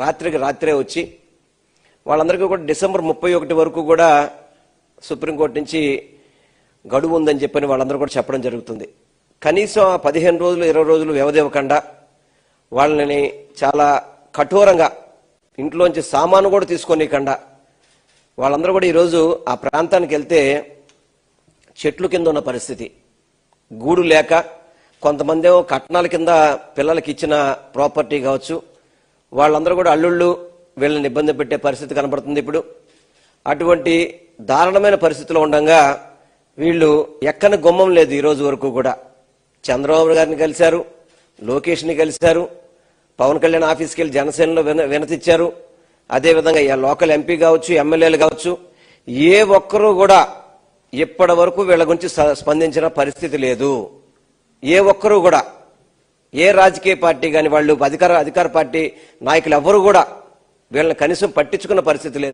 రాత్రికి రాత్రే వచ్చి వాళ్ళందరికీ కూడా డిసెంబర్ ముప్పై ఒకటి వరకు కూడా సుప్రీంకోర్టు నుంచి గడువు ఉందని చెప్పని వాళ్ళందరూ కూడా చెప్పడం జరుగుతుంది. కనీసం ఆ పదిహేను రోజులు ఇరవై రోజులు వ్యవధి ఇవ్వకుండా వాళ్ళని చాలా కఠోరంగా ఇంట్లోంచి సామాను కూడా తీసుకోనీయకుండా వాళ్ళందరూ కూడా ఈరోజు ఆ ప్రాంతానికి వెళ్తే చెట్లు కింద ఉన్న పరిస్థితి. గూడు లేక కొంతమంది ఏమో కట్నాల కింద పిల్లలకి ఇచ్చిన ప్రాపర్టీ కావచ్చు వాళ్ళందరూ కూడా అల్లుళ్ళు వీళ్ళని ఇబ్బంది పెట్టే పరిస్థితి కనబడుతుంది ఇప్పుడు. అటువంటి దారుణమైన పరిస్థితిలో ఉండగా వీళ్ళు ఎక్కని గుమ్మం లేదు ఈ రోజు వరకు కూడా. చంద్రబాబు గారిని కలిశారు లోకేష్ని కలిశారు పవన్ కళ్యాణ్ ఆఫీస్కి వెళ్ళి జనసేనలో విన వినతిచ్చారు. అదేవిధంగా ఈ లోకల్ ఎంపీ కావచ్చు ఎమ్మెల్యేలు కావచ్చు ఏ ఒక్కరూ కూడా ఇప్పటి వరకు వీళ్ళ గురించి స్పందించిన పరిస్థితి లేదు. ఏ ఒక్కరూ కూడా ఏ రాజకీయ పార్టీ కానీ వాళ్ళు అధికార అధికార పార్టీ నాయకులు ఎవ్వరూ కూడా వీళ్ళని కనీసం పట్టించుకున్న పరిస్థితి లేదు.